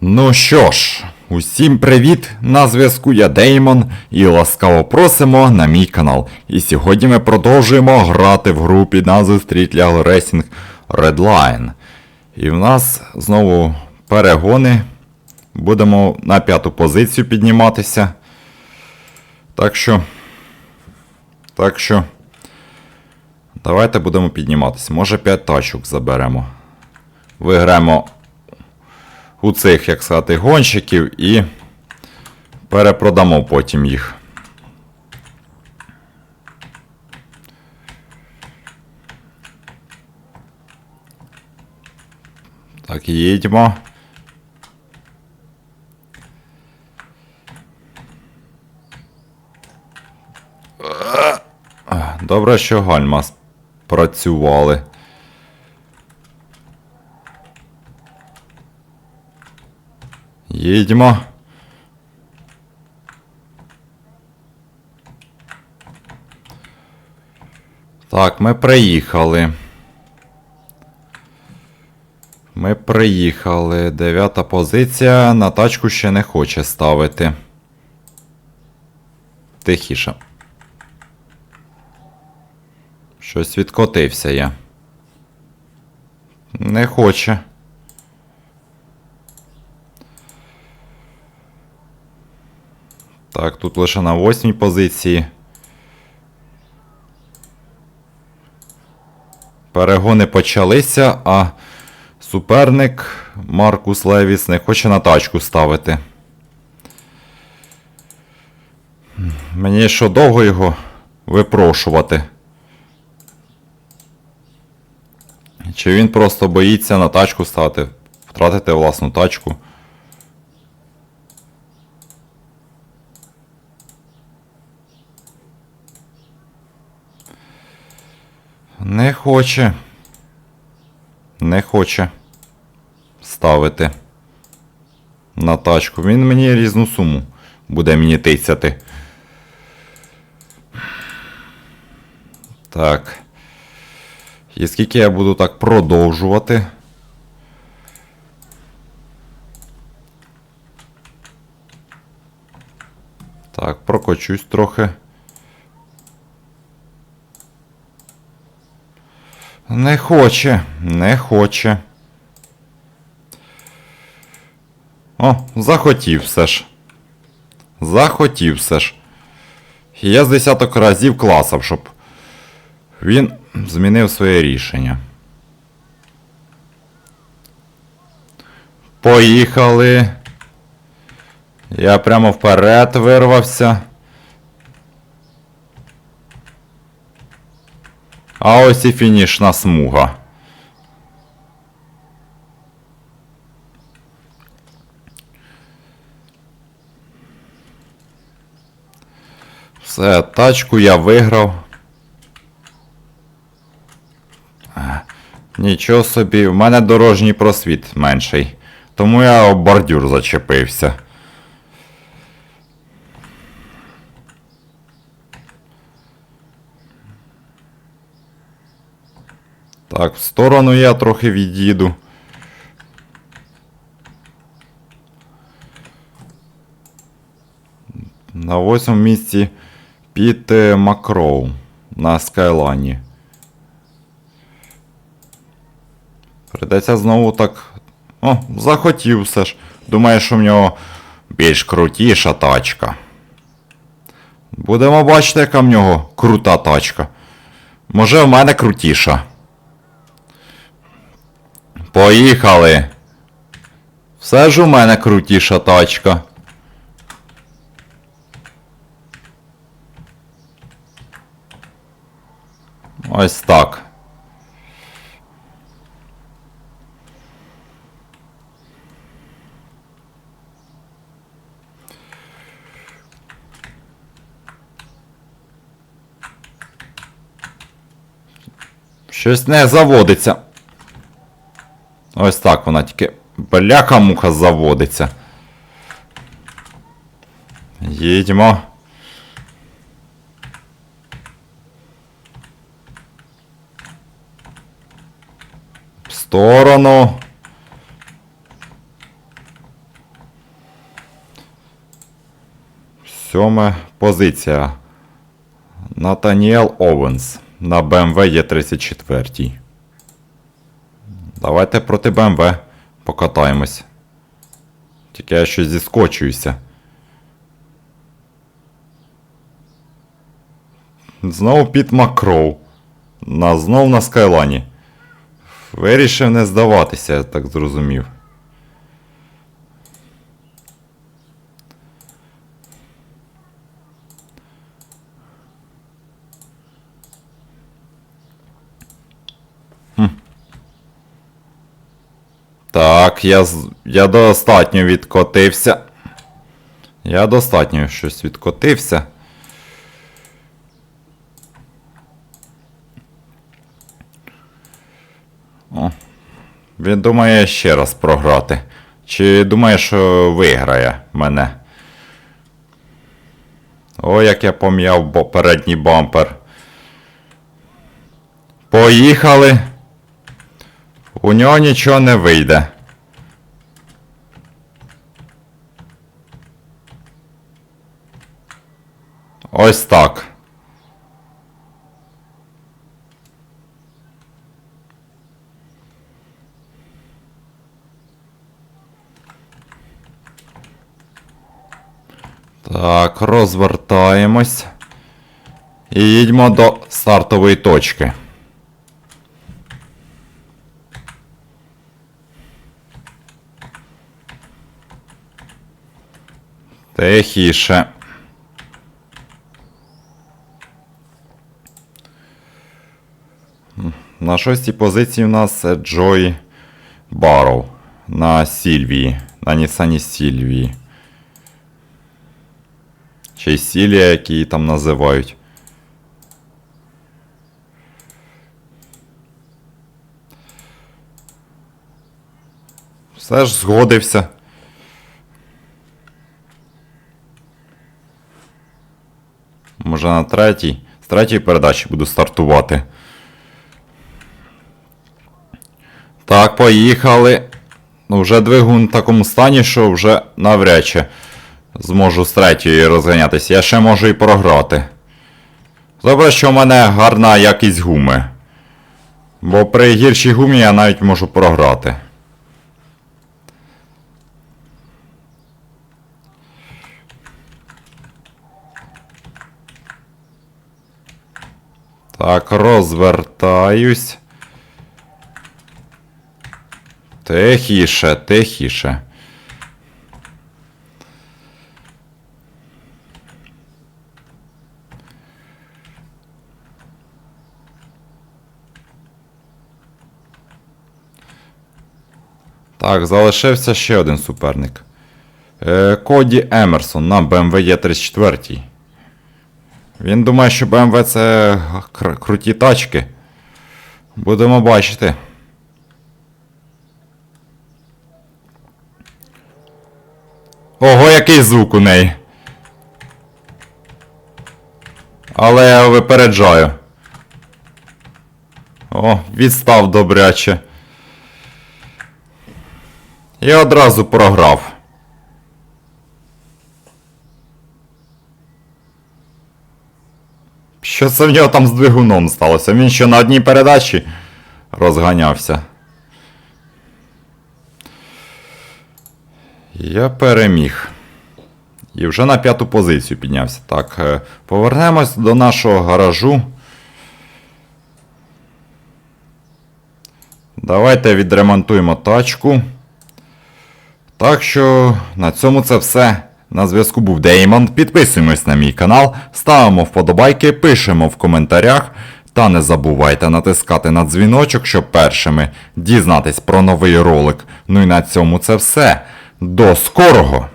Ну що ж, усім привіт! На зв'язку я Деймон і ласкаво просимо на мій канал. І сьогодні ми продовжуємо грати в групі назви Street Legal Racing Redline. І в нас знову перегони. Будемо на п'яту позицію підніматися. Так що. Так що. Давайте будемо підніматися. Може 5 тачок заберемо. Виграємо у цих, як сказати, гонщиків і перепродамо потім їх. Так, їдьмо. Добре, що гальма працювали. Їдьмо. Так, ми приїхали. Ми приїхали. Дев'ята позиція. На тачку ще не хоче ставити. Тихіше. Щось відкотився я. Не хоче. Так, тут лише на восьмій позиції. Перегони почалися, а суперник Маркус Левіс не хоче на тачку ставити. Мені що довго його випрошувати? Чи він просто боїться на тачку стати, втратити власну тачку? Не хоче. Не хоче ставити на тачку. Він мені різну суму буде мені тицяти. Так. І скільки я буду так продовжувати? Так, прокочусь трохи. Не хоче, не хоче. О, захотів все ж. Захотів все ж. Я з десяток разів класав, щоб він змінив своє рішення. Поїхали. Я прямо вперед вирвався. А ось і фінішна смуга. Все, тачку я виграв. Нічого собі, в мене дорожній просвіт менший. Тому я бордюр зачепився. Так, в сторону я трохи від'їду. На восьмому місці під е, Макроу на Скайлані. Придеться знову так. О, захотів все ж. Думаю, що в нього більш крутіша тачка. Будемо бачити, яка в нього крута тачка. Може, в мене крутіша. Поїхали. Все ж у мене крутіша тачка. Ось так. Щось не заводиться. Ось так вона тільки. Бляха-муха заводиться. Їдьмо. В сторону. Сьома позиція. Натаніел Овенс на BMW Е34. Давайте проти БМВ покатаємось. Тільки я щось зіскочуюся. Знову під Макроу. На, знов на Скайлані. Вирішив не здаватися, я так зрозумів. Так, я, я достатньо відкотився. Я достатньо щось відкотився. О. Він думає ще раз програти. Чи думає, що виграє мене? О, як я пом'яв передній бампер. Поїхали. У нього нічого не вийде. Ось так. Так, розвертаємось. І їдьмо до стартової точки. Тихіше. На шостій позиції у нас Джой Барроу на Сільвії, на Нісані Сільвії. Чи Сілія, як її там називають. Все ж згодився. Може на третій. З третьої передачі буду стартувати. Так, поїхали. Ну, вже двигун в такому стані, що вже навряд чи зможу з третьої розганятися. Я ще можу і програти. Добре, що в мене гарна якість гуми. Бо при гіршій гумі я навіть можу програти. Так, розвертаюсь. Тихіше, тихіше. Так, залишився ще один суперник. Е, Коді Емерсон на BMW Є34. Він думає, що BMW це кр- круті тачки. Будемо бачити. Ого, який звук у неї. Але я випереджаю. О, відстав добряче. І одразу програв. Що це в нього там з двигуном сталося? Він що на одній передачі розганявся. Я переміг. І вже на п'яту позицію піднявся. Так, е, повернемось до нашого гаражу. Давайте відремонтуємо тачку. Так що на цьому це все. На зв'язку був Деймон. Підписуємось на мій канал, ставимо вподобайки, пишемо в коментарях. Та не забувайте натискати на дзвіночок, щоб першими дізнатись про новий ролик. Ну і на цьому це все. До скорого!